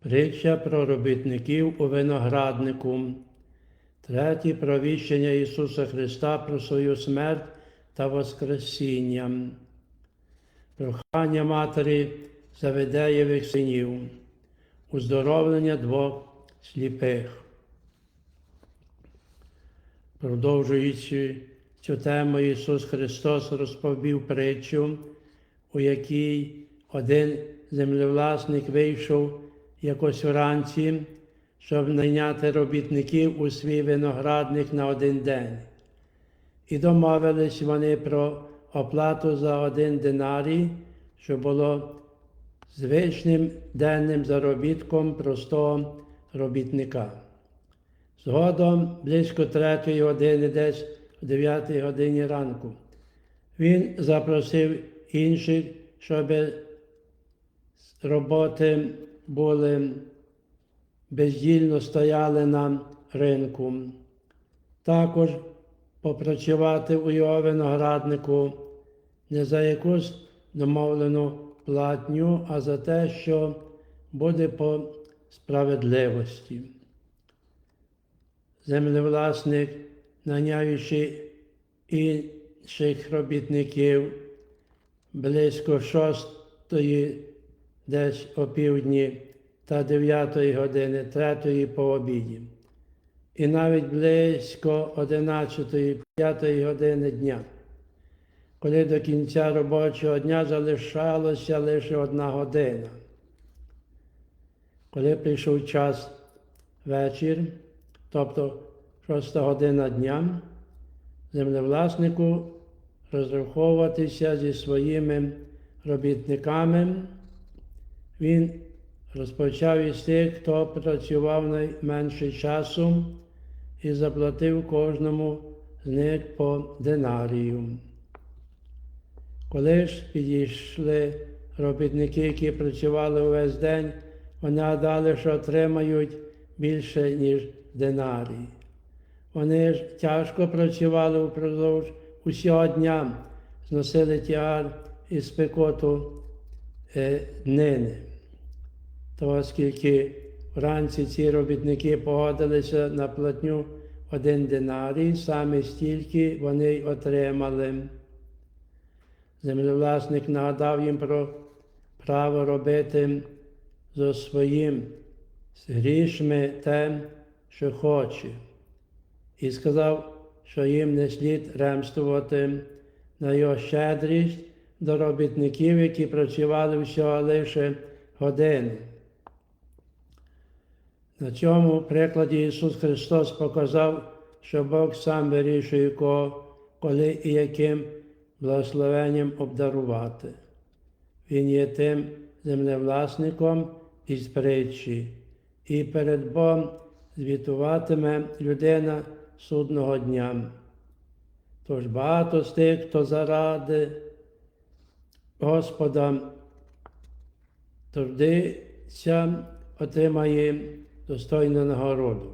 Притча про робітників у винограднику. Третє провіщення Ісуса Христа про свою смерть та Воскресіння. Прохання Матері Заведеєвих синів. Уздоровлення двох сліпих. Продовжуючи цю тему, Ісус Христос розповів притчу, у якій один землевласник вийшов якось вранці, щоб найняти робітників у свій виноградник на один день. І домовились вони про оплату за один динарій, що було звичним денним заробітком простого робітника. Згодом близько третьої години, десь о 9 годині ранку, він запросив інших, щоб роботи були бездільно стояли на ринку. Також попрацювати у його винограднику не за якусь домовлену платню, а за те, що буде по справедливості. Землевласник, наняючи інших робітників близько шостої, десь опівдні та дев'ятої години, третьої по обіді, і навіть близько одинадцятої, п'ятої години дня, коли до кінця робочого дня залишалося лише одна година. Коли прийшов час вечір, тобто шоста година дня, землевласнику розраховуватися зі своїми робітниками, він розпочав із тих, хто працював найменше часу і заплатив кожному з них по динарію. Коли ж підійшли робітники, які працювали увесь день, вони гадали, що отримають більше, ніж динарій. Вони ж тяжко працювали упродовж усього дня, зносили тягар і спекоту е, днини. То оскільки вранці ці робітники погодилися на платню один динарій, саме стільки вони й отримали. Землевласник нагадав їм про право робити зо своїм грішми те, що хоче, і сказав, що їм не слід ремствувати на його щедрість до робітників, які працювали всього лише години. На цьому прикладі Ісус Христос показав, що Бог сам вирішує кого, коли і яким благословенням обдарувати. Він є тим землевласником із притчі, і перед Богом звітуватиме людина судного дня. Тож багато з тих, хто заради Господа трудиться, отримає достойну нагороду.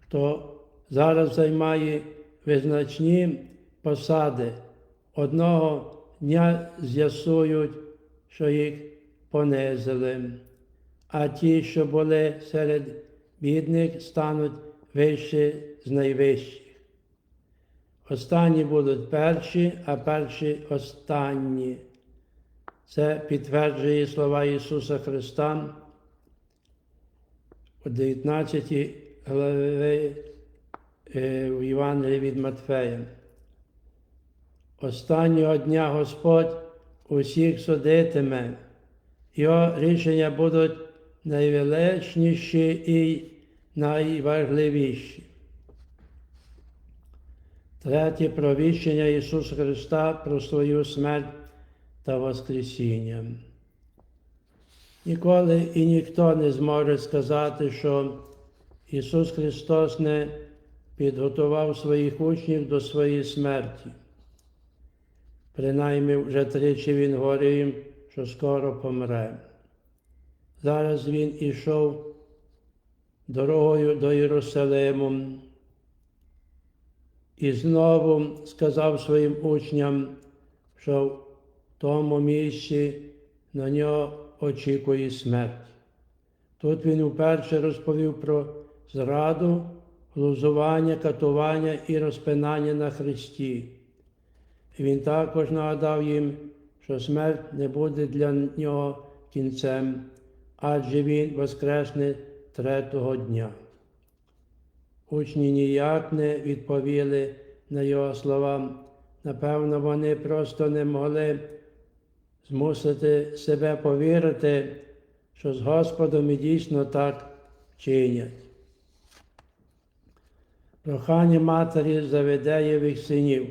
Хто зараз займає визначні посади, одного дня з'ясують, що їх понизили, а ті, що були серед бідних, стануть вищі з найвищих. Останні будуть перші, а перші останні. Це підтверджує слова Ісуса Христа у 19 главі е, в Євангелії від Матфея. Останнього дня Господь усіх судитиме, його рішення будуть найвеличніші і найважливіші. Третє провіщення Ісуса Христа про свою смерть та Воскресіння. Ніколи і ніхто не зможе сказати, що Ісус Христос не підготував своїх учнів до своєї смерті. Принаймні вже тричі Він говорив їм, що скоро помре. Зараз Він ішов дорогою до Єрусалиму і знову сказав своїм учням, що в тому місці на нього очікує смерть. Тут він вперше розповів про зраду, глузування, катування і розпинання на Христі. І він також нагадав їм, що смерть не буде для нього кінцем, адже він воскресне третього дня. Учні ніяк не відповіли на його слова. Напевно, вони просто не могли змусити себе повірити, що з Господом і дійсно так чинять. Прохання матері Заведеєвих синів.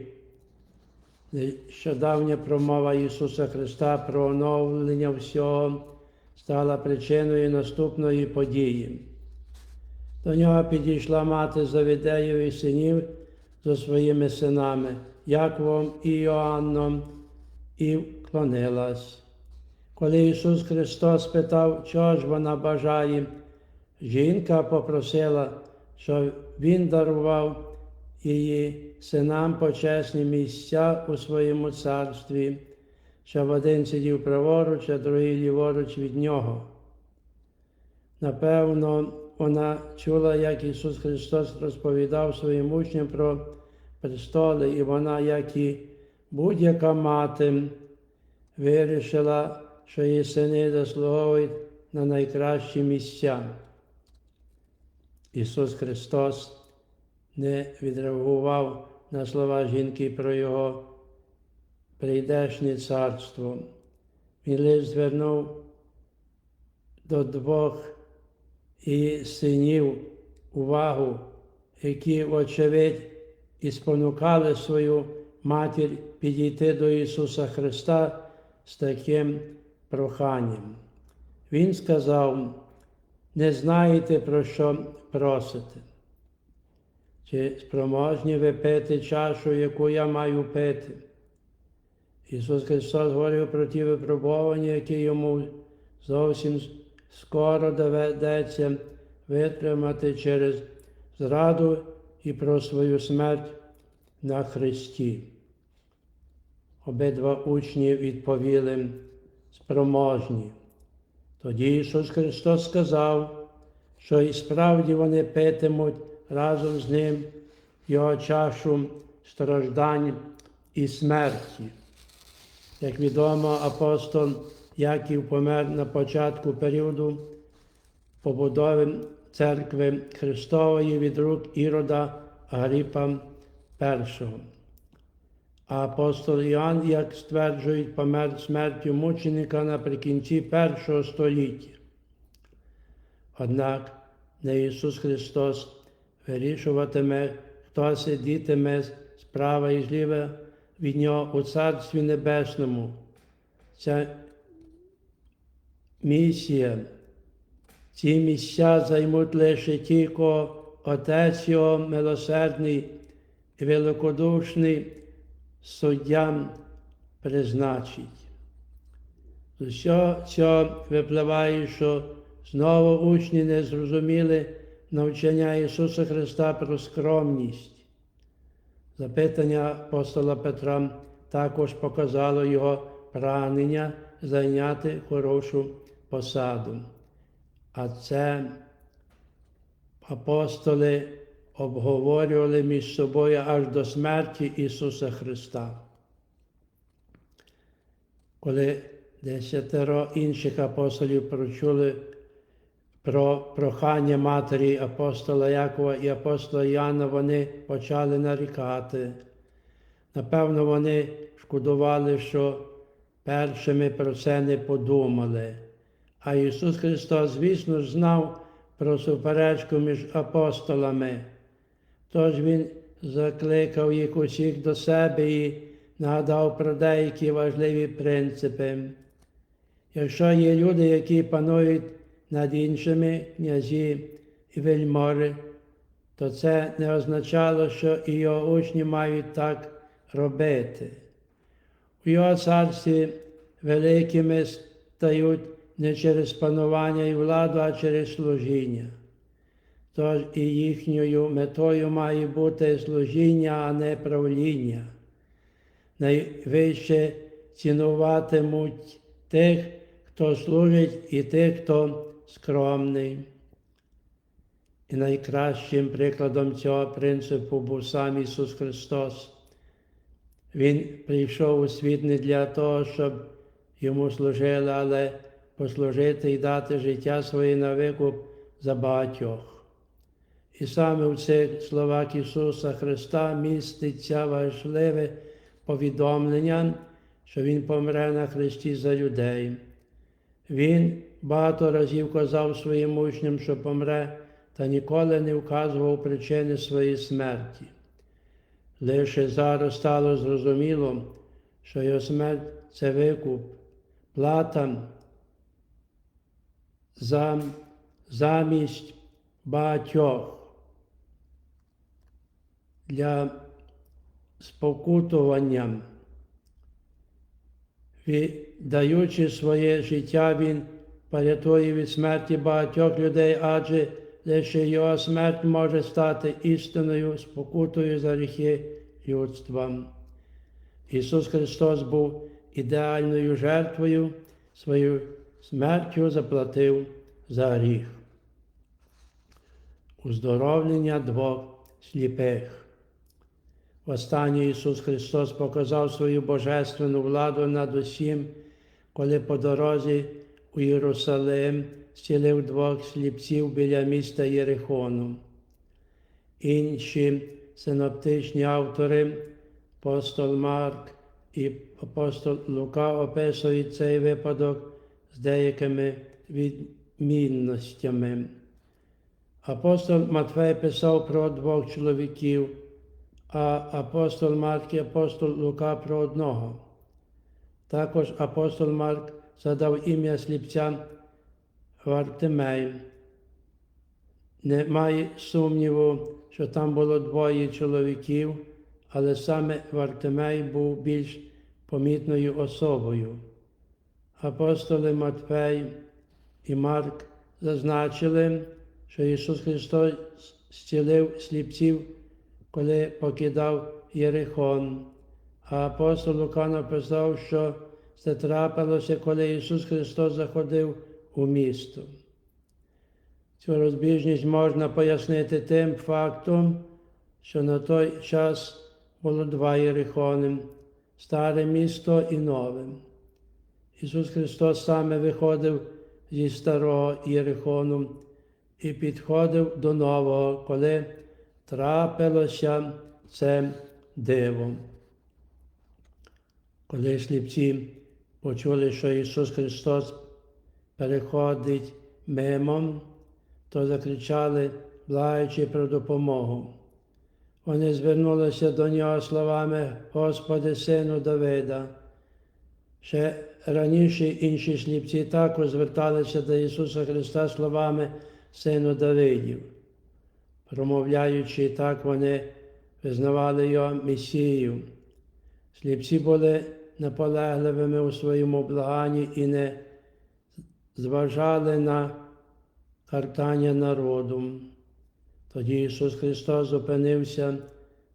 Нещодавня промова Ісуса Христа про оновлення всього стала причиною наступної події. До нього підійшла мати Завідеєвих синів зі своїми синами, Яковом і Йоанном, і вклонилась. Коли Ісус Христос спитав, чого ж вона бажає, жінка попросила, щоб Він дарував її синам почесні місця у своєму царстві, щоб один сидів праворуч, а другий ліворуч від нього. Напевно, вона чула, як Ісус Христос розповідав своїм учням про престоли, і вона, як і будь-яка мати, вирішила, що її сини заслуговують на найкращі місця. Ісус Христос не відреагував на слова жінки про Його прийдешнє царство. Він лише звернув до двох і синів увагу, які, вочевидь, і спонукали свою матір підійти до Ісуса Христа з таким проханням. Він сказав, не знаєте, про що просите. Чи спроможні ви пити чашу, яку я маю пити? Ісус Христос говорив про ті випробування, які йому зовсім скоро доведеться витримати через зраду і про свою смерть на Христі. Обидва учні відповіли спроможні. Тоді Ісус Христос сказав, що і справді вони питимуть разом з Ним Його чашу страждань і смерті. Як відомо, апостол Яків помер на початку періоду побудови церкви Христової від рук Ірода Агріпа I. Апостол Іоанн, як стверджують, помер смертю мученика наприкінці першого століття. Однак не Ісус Христос вирішуватиме, хто сидітиме справа і зліва від Нього у Царстві Небесному. Ця місія, ці місця займуть лише ті, кого Отець Його милосердний і великодушний суддям призначить. З усього випливає, що знову учні не зрозуміли навчання Ісуса Христа про скромність. Запитання апостола Петра також показало його прагнення зайняти хорошу посаду. А це апостоли обговорювали між собою аж до смерті Ісуса Христа. Коли десятеро інших апостолів прочули про прохання матері апостола Якова і апостола Яна, вони почали нарікати. Напевно, вони шкодували, що першими про це не подумали. А Ісус Христос, звісно знав про суперечку між апостолами. Тож Він закликав їх усіх до себе і нагадав про деякі важливі принципи. Якщо є люди, які панують над іншими князі і вельмори, то це не означало, що і його учні мають так робити. У його царстві великими стають не через панування і владу, а через служіння. Тож і їхньою метою має бути служіння, а не правління. Найвище цінуватимуть тих, хто служить, і тих, хто скромний. І найкращим прикладом цього принципу був сам Ісус Христос. Він прийшов у світ не для того, щоб йому служили, але послужити і дати життя своє на викуп за багатьох. І саме в цих словах Ісуса Христа міститься важливе повідомлення, що Він помре на Христі за людей. Він багато разів казав своїм учням, що помре, та ніколи не вказував причини своєї смерті. Лише зараз стало зрозуміло, що його смерть це викуп, плата за, замість багатьох для спокутування. Віддаючи своє життя, Він порятує від смерті багатьох людей, адже лише його смерть може стати істинною спокутою за гріхи людства. Ісус Христос був ідеальною жертвою, свою смертю заплатив за гріх. Уздоровлення двох сліпих. Останній Ісус Христос показав свою божественну владу над усім, коли по дорозі у Єрусалим зцілив двох сліпців біля міста Єрихону. Інші синоптичні автори, апостол Марк і апостол Лука описують цей випадок з деякими відмінностями. Апостол Матфей писав про двох чоловіків а апостол Марк і апостол Лука про одного. Також апостол Марк задав ім'я сліпця Вартимей. Немає сумніву, що там було двоє чоловіків, але саме Вартимей був більш помітною особою. Апостоли Матфей і Марк зазначили, що Ісус Христос зцілив сліпців коли покидав Єрихон. А апостол Лука написав, що це трапилося, коли Ісус Христос заходив у місто. Цю розбіжність можна пояснити тим фактом, що на той час було два Єрихони, старе місто і нове. Ісус Христос саме виходив зі старого Єрихону і підходив до нового, коли трапилося це диво. Коли сліпці почули, що Ісус Христос переходить мимо, то закричали, благаючи про допомогу. Вони звернулися до нього словами Господи, Сину Давида. Ще раніше інші сліпці також зверталися до Ісуса Христа словами Сину Давидів. Промовляючи так, вони визнавали його Месію. Сліпці були наполегливими у своєму благанні і не зважали на картання народу. Тоді Ісус Христос зупинився,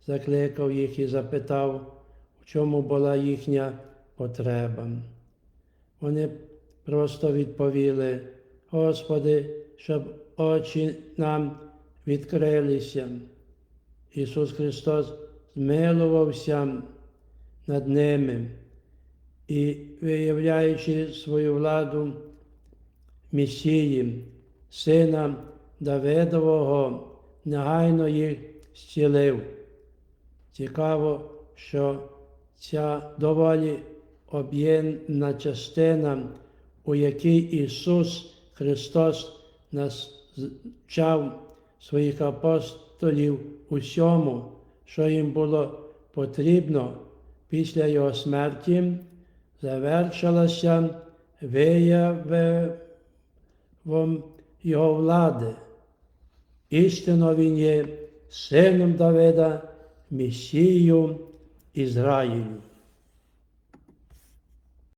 закликав їх і запитав, в чому була їхня потреба. Вони просто відповіли, Господи, щоб очі нам відкрилися. Ісус Христос змилувався над ними і, виявляючи свою владу Месії, Сина Давидового, негайно їх зцілив. Цікаво, що ця доволі об'ємна частина, у якій Ісус Христос нас вчав своїх апостолів усьому, що їм було потрібно після Його смерті, завершилася виявом Його влади. Істинно Він є сином Давида, Месією Ізраїлю.